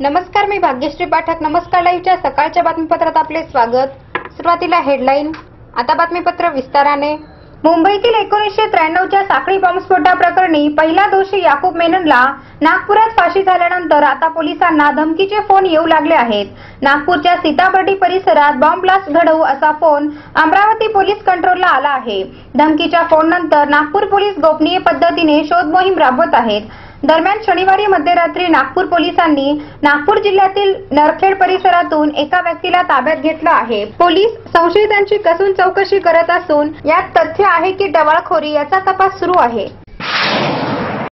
नमस्कार मी भाग्यश्री पाठक. नमस्कार लाईव्हच्या सकाळच्या बातमीपत्रात आपले स्वागत. सुरुवातीला हेडलाईन. आता बातमीपत्र विस्ताराने. मुंबईतील एकोणीसशे त्र्याण्णवच्या साखळी बॉम्बस्फोटा प्रकरणी पहिला दोषी याकूब मेननला नागपुरात फाशी झाल्यानंतर आता पोलिसांना धमकीचे फोन येऊ लागले आहेत. नागपूरच्या सीताबर्डी परिसरात बॉम्ब ब्लास्ट घडवू असा फोन अमरावती पोलीस कंट्रोलला आला आहे. धमकीच्या फोन नंतर नागपूर पोलीस गोपनीय पद्धतीने शोध मोहीम राबवत आहेत. दरम्यान शनिवारी मध्यरात्री नागपूर पोलिसांनी नागपूर जिल्ह्यातील नरखेड परिसरातून एका व्यक्तीला ताब्यात घेतलं आहे. पोलीस संशयितांची कसून चौकशी करत असून यात तथ्य आहे की डवाळखोरी याचा तपास सुरू आहे.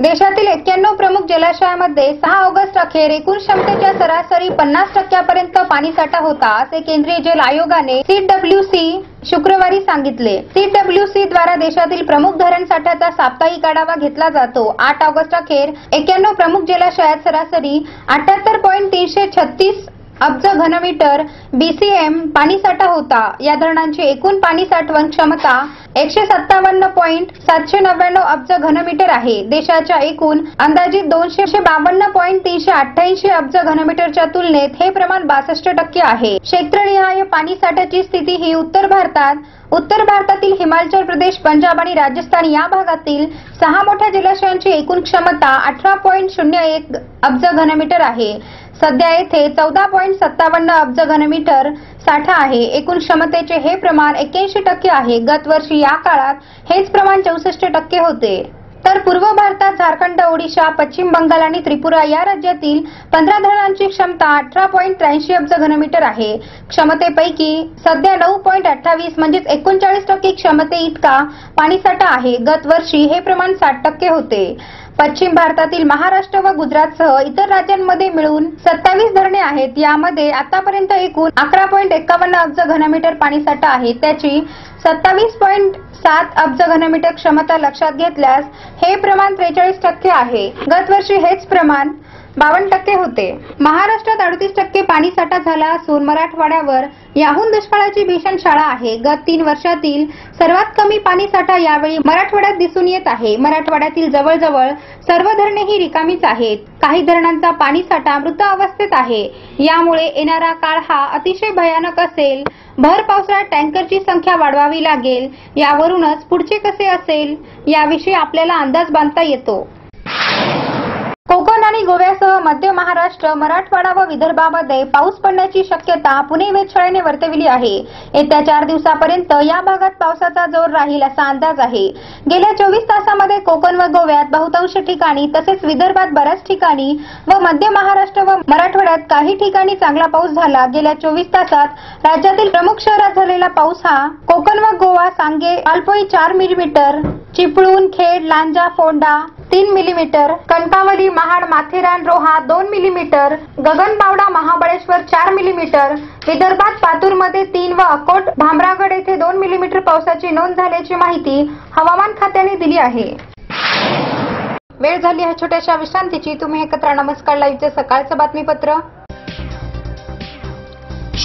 देशातील एक्क्याण्णव प्रमुख जलाशयामध्ये सहा ऑगस्ट अखेर एकूण क्षमतेच्या सरासरी पन्नास टक्क्यापर्यंत पाणीसाठा होता असे केंद्रीय जल आयोगाने सीडब्ल्यूसी शुक्रवारी सांगितले. सीडब्ल्यूसी द्वारा देशातील प्रमुख धरण साठ्याचा साप्ताहिक आढावा घेतला जातो. आठ ऑगस्ट अखेर एक्क्याण्णव प्रमुख जलाशयात सरासरी अठ्याहत्तर पॉईंट तीनशे छत्तीस अब्ज घनमीटर बीसीएम पाणीसाठा होता. या धरणांची एकूण पाणी साठवण क्षमता एकशे सत्तावन्न पॉईंट सातशे नव्याण्णव अब्ज घनमीटर आहे. देशाच्या एकूण अंदाजित दोनशे बावन्न पॉईंट तीनशे अठ्ठ्याऐंशी अब्ज घनमीटरच्या तुलनेत हे प्रमाण बासष्ट टक्के आहे. क्षेत्रनिहाय पाणी साठ्याची स्थिती ही उत्तर भारतात उत्तर भारतातील हिमाचल प्रदेश पंजाब आणि राजस्थान या भागातील सहा मोठ्या जलाशयांची एकूण क्षमता अठरा पॉईंट शून्य एक अब्ज घनमीटर आहे. सध्या येथे चौदा पॉईंट सत्तावन्न अब्ज घनमीटर साठा आहे. एकूण क्षमतेचे हे प्रमाण एक्क्याऐंशी टक्के आहे. गतवर्षी या काळात हेच प्रमाण चौसष्ट टक्के होते. तर पूर्व भारतात झारखंड ओडिशा पश्चिम बंगाल आणि त्रिपुरा या राज्यातील पंधरा धरणांची क्षमता अठरा पॉईंट त्र्याऐंशी अब्ज घनमीटर आहे. क्षमतेपैकी सध्या नऊ पॉईंट अठ्ठावीस म्हणजेच एकोणचाळीस टक्के क्षमते इतका पाणीसाठा आहे. गतवर्षी हे प्रमाण साठ टक्के होते. पश्चिम भारतातील महाराष्ट्र व गुजरातसह इतर राज्यांमध्ये मिळून सत्तावीस धरणे आहेत. यामध्ये आतापर्यंत एकूण अकरा पॉईंट एक्कावन्न अब्ज घनमीटर पाणीसाठा आहे. त्याची सत्तावीस पॉईंट सात अब्ज घनमीटर क्षमता लक्षात घेतल्यास हे प्रमाण त्रेचाळीस टक्के आहे. गतवर्षी हेच प्रमाण बावन्न टक्के होते. महाराष्ट्रात अडतीस टक्के पाणीसाठा झाला असून मराठवाड्यावर याहून दुष्काळाची भीषण शाळा आहे. गत तीन वर्षातील सर्वात कमी पाणीसाठा यावेळी मराठवाड्यात दिसून येत आहे. मराठवाड्यातील जवळजवळ सर्व धरणे ही रिकामीच आहेत. काही धरणांचा पाणीसाठा मृत अवस्थेत आहे. यामुळे येणारा काळ हा अतिशय भयानक असेल. भर पावसाळ्यात टँकरची संख्या वाढवावी लागेल. यावरूनच पुढचे कसे असेल याविषयी आपल्याला अंदाज बांधता येतो. आणि गोव्यासह मध्य महाराष्ट्र मराठवाडा व विदर्भामध्ये पाऊस पडण्याची शक्यता पुणे वेधशाळेने वर्तविली आहे. येत्या चार दिवसापर्यंत या भागात पावसाचा जोर राहील असा अंदाज आहे. गेल्या चोवीस तासामध्ये कोकण व गोव्यात बहुतांश ठिकाणी तसेच विदर्भात बऱ्याच ठिकाणी व मध्य महाराष्ट्र व मराठवाड्यात काही ठिकाणी चांगला पाऊस झाला. गेल्या चोवीस तासात राज्यातील प्रमुख शहरात झालेला पाऊस हा कोकण व गोवा सांगे अल्पोई चार मिलीमीटर चिपळूण खेड लांजा फोंडा तीन मिलीमीटर कणकावली महाड माथेरान रोहा दोन मिलीमीटर गगनबावडा महाबळेश्वर चार मिलीमीटर विदर्भात पातूरमध्ये तीन व अकोट भामरागड येथे दोन मिलीमीटर पावसाची नोंद झाल्याची माहिती हवामान खात्याने दिली आहे. वेळ झाली ह्या छोट्याशा विश्रांतीची. तुम्ही एकत्र नमस्कार लाईव्हचे सकाळचं बातमीपत्र.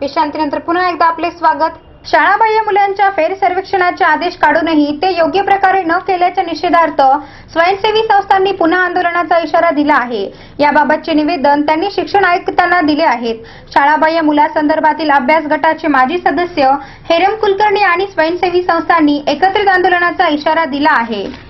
विश्रांतीनंतर पुन्हा एकदा आपले स्वागत. शाळाबाह्य मुलांच्या फेर सर्वेक्षणाचे आदेश काढूनही ते योग्य प्रकारे न केल्याच्या निषेधार्थ स्वयंसेवी संस्थांनी पुन्हा आंदोलनाचा इशारा दिला आहे. याबाबतचे निवेदन त्यांनी शिक्षण आयुक्तांना दिले आहेत. शाळाबाह्य मुलासंदर्भातील अभ्यास गटाचे माजी सदस्य हेरम कुलकर्णी आणि स्वयंसेवी संस्थांनी एकत्रित आंदोलनाचा इशारा दिला आहे.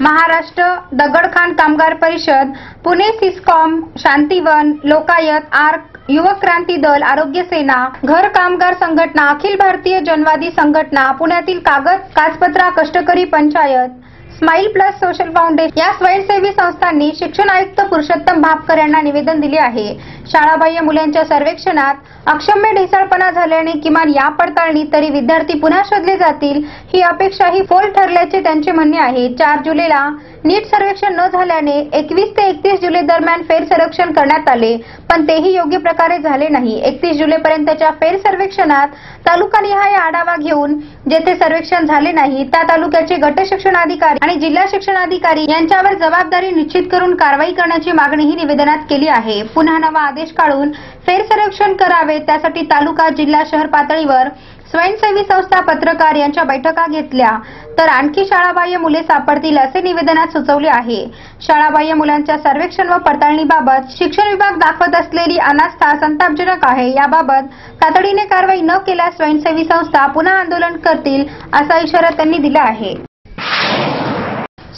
महाराष्ट्र दगडखान कामगार परिषद पुणे सिस्कॉम शांतिवन लोकायत आर्क युवक क्रांती दल आरोग्य सेना घर कामगार संघटना अखिल भारतीय जनवादी संघटना पुण्यातील Kagad Kachpatra Kashtakari Panchayat smile plus social foundation या स्वयंसेवी संस्थांनी शिक्षण आयुक्त पुरुषोत्तम भापकर यांना निवेदन दिले आहे. शाळाबाह्य मुलांच्या सर्वेक्षणात अक्षम्य ढिसाळपणा झाल्याने किमान या पडताळणीत तरी विद्यार्थी पुन्हा शोधले जातील ही अपेक्षाही फोल ठरल्याचे त्यांचे म्हणणे आहे. चार जुलैला नीट सर्वेक्षण न झाल्याने एकवीस ते एकतीस जुलै दरम्यान फेर सर्वेक्षण करण्यात आले पण तेही योग्य प्रकारे झाले नाही. एकतीस जुलैपर्यंतच्या फेर सर्वेक्षणात तालुकानिहाय आढावा घेऊन जेथे सर्वेक्षण झाले नाही त्या तालुक्याचे गट शिक्षणाधिकारी आणि जिल्हा शिक्षणाधिकारी यांच्यावर जबाबदारी निश्चित करून कारवाई करण्याची मागणीही निवेदनात केली आहे. पुन्हा नवा आदेश काढून फेर करावे त्यासाठी तालुका जिल्हा शहर पातळीवर स्वयंसेवी संस्था पत्रकार यांच्या बैठका घेतल्या. तर आणखी शाळाबाह्य मुले सापडतील असे निवेदनात सुचवले आहे. शाळाबाह्य मुलांच्या सर्वेक्षण व पडताळणीबाबत शिक्षण विभाग दाखवत असलेली अनास्था संतापजनक आहे. याबाबत तातडीने कारवाई न केल्यास स्वयंसेवी संस्था पुन्हा आंदोलन करतील असा इशारा त्यांनी दिला आहे.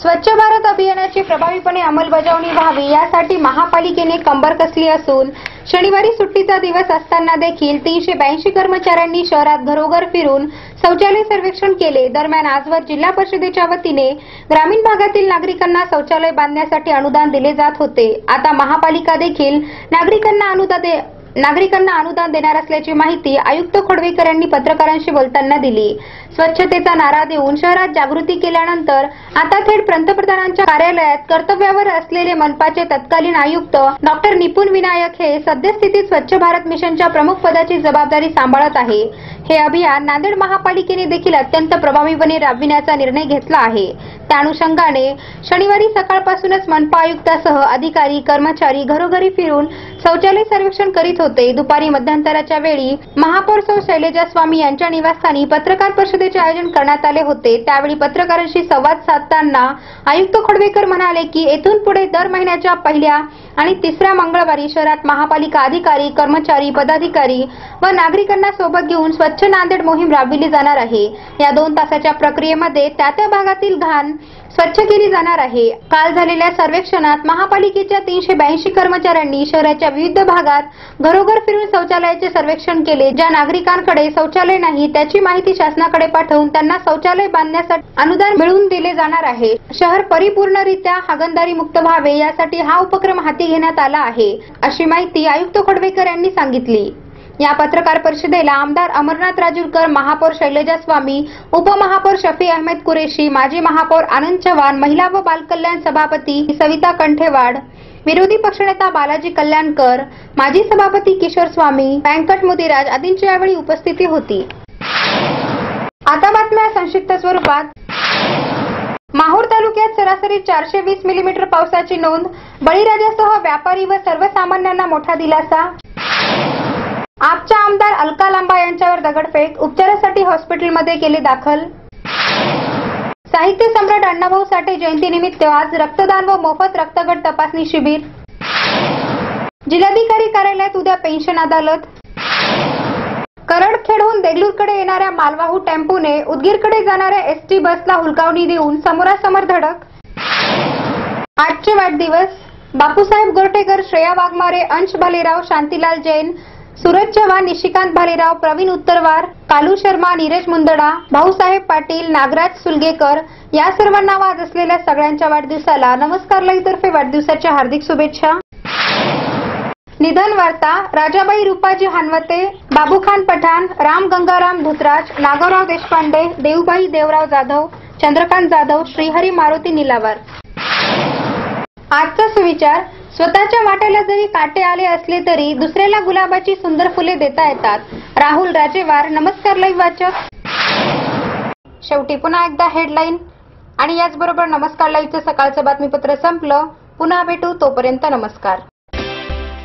स्वच्छ भारत अभियानाची प्रभावीपणे अंमलबजावणी व्हावी यासाठी महापालिकेने कंबर कसली असून शनिवारी सुट्टीचा दिवस असताना देखील तीनशे ब्याऐंशी कर्मचाऱ्यांनी शहरात घरोघर फिरून शौचालय सर्वेक्षण केले. दरम्यान आजवर जिल्हा परिषदेच्या वतीने ग्रामीण भागातील नागरिकांना शौचालय बांधण्यासाठी अनुदान दिले जात होते. आता महापालिका देखील नागरिकांना अनुदान दे- नागरिकांना अनुदान देणार असल्याची माहिती आयुक्त खोडवेकर यांनी पत्रकारांशी बोलताना दिली. स्वच्छतेचा नारा देऊन शहरात जागृती केल्यानंतर आता थेट पंतप्रधानांच्या कार्यालयात कर्तव्यावर असलेले मनपाचे तत्कालीन आयुक्त डॉक्टर निपुण विनायक हे सद्यस्थितीत स्वच्छ भारत मिशनच्या प्रमुख पदाची जबाबदारी सांभाळत आहे. हे अभियान नांदेड महापालिकेने देखील अत्यंत प्रभावीपणे राबविण्याचा निर्णय घेतला आहे. त्या अनुषंगाने शनिवारी सकाळपासूनच मनपा आयुक्तासह अधिकारी कर्मचारी घरोघरी फिरून शौचालय सर्वेक्षण करीत होते. दुपारी मध्यंतराच्या वेळी महापौर सौ शैलेजा स्वामी यांच्या निवासस्थानी पत्रकार परिषदेचे आयोजन करण्यात आले होते. त्यावेळी पत्रकारांशी संवाद साधताना आयुक्त खोडवेकर म्हणाले की येथून पुढे दर महिन्याच्या पहिल्या आणि तिसऱ्या मंगळवारी शहरात महापालिका अधिकारी कर्मचारी पदाधिकारी व नागरिकांना सोबत घेऊन स्वच्छ नांदेड मोहीम राबविली जाणार आहे. या दोन तासाच्या प्रक्रियेमध्ये त्या त्या भागातील घाण स्वच्छ केली जाणार आहे. काल झालेल्या सर्वेक्षणात महापालिकेच्या तीनशे ब्याऐंशी कर्मचाऱ्यांनी शहराच्या विविध भागात घरोघर फिरून शौचालयाचे सर्वेक्षण केले. ज्या नागरिकांकडे शौचालय नाही त्याची माहिती शासनाकडे पाठवून त्यांना शौचालय बांधण्यासाठी अनुदान मिळवून दिले जाणार आहे. शहर परिपूर्णरित्या हागणदारी मुक्त व्हावे यासाठी हा उपक्रम हाती घेण्यात आला आहे अशी माहिती आयुक्त खडवेकर यांनी सांगितली. या पत्रकार परिषदेला आमदार अमरनाथ राजूरकर महापौर शैलजा स्वामी उपमहापौर शफी अहमद कुरेशी माजी महापौर आनंद चव्हाण महिला व बालकल्याण सभापती सविता कंठेवाड विरोधी पक्षनेता बालाजी कल्याणकर माजी सभापती किशोर स्वामी व्यंकट मुदिराज आदींची यावेळी उपस्थिती होती. आता बातम्या संक्षिप्त स्वरूपात. सरासरी चारशे वीस मिलीमीटर पावसाची नोंद. बळीराजासह व्यापारी व सर्वसामान्यांना मोठा दिलासा. आपच्या आमदार अलका लांबा यांच्यावर दगडफेक. उपचारासाठी हॉस्पिटलमध्ये केले दाखल. साहित्य सम्राट अण्णाभाऊ साठे जयंतीनिमित्त आज रक्तदान व मोफत रक्तगट तपासणी शिबिर. जिल्हाधिकारी कार्यालयात उद्या पेन्शन अदालत. करडखेडहून देगलूरकडे येणाऱ्या मालवाहू टेम्पोने उदगीरकडे जाणाऱ्या एसटी बसला हुलकावणी देऊन समोरासमोर धडक. आजचे वाढदिवस. बापूसाहेब गोरटेकर श्रेया वाघमारे अंश भालेराव शांतीलाल जैन सूरज चव्हाण निशिकांत भालेराव प्रवीण उत्तरवार कालू शर्मा नीरज मुंदडा भाऊसाहेब पाटील नागराज सुलगेकर या सर्वांना वाद असलेल्या सगळ्यांच्या वाढदिवसाला नमस्कार लईतर्फे वाढदिवसाच्या हार्दिक शुभेच्छा. निधन वार्ता राजाबाई रुपाजी हानवते बाबूखान पठाण राम गंगाराम धुतराज नागवराव देशपांडे देवबाई देवराव जाधव चंद्रकांत जाधव श्रीहरी मारुती निलावर. आजचा सुविचार स्वतःच्या वाट्याला जरी काटे आले असले तरी दुसऱ्याला गुलाबाची सुंदर फुले देता येतात. राहुल राजेवार नमस्कार लाईव्ह वाचक. शेवटी पुन्हा एकदा हेडलाईन आणि याचबरोबर नमस्कार लाईव्हचं सकाळचं बातमीपत्र संपलं. पुन्हा भेटू तोपर्यंत नमस्कार.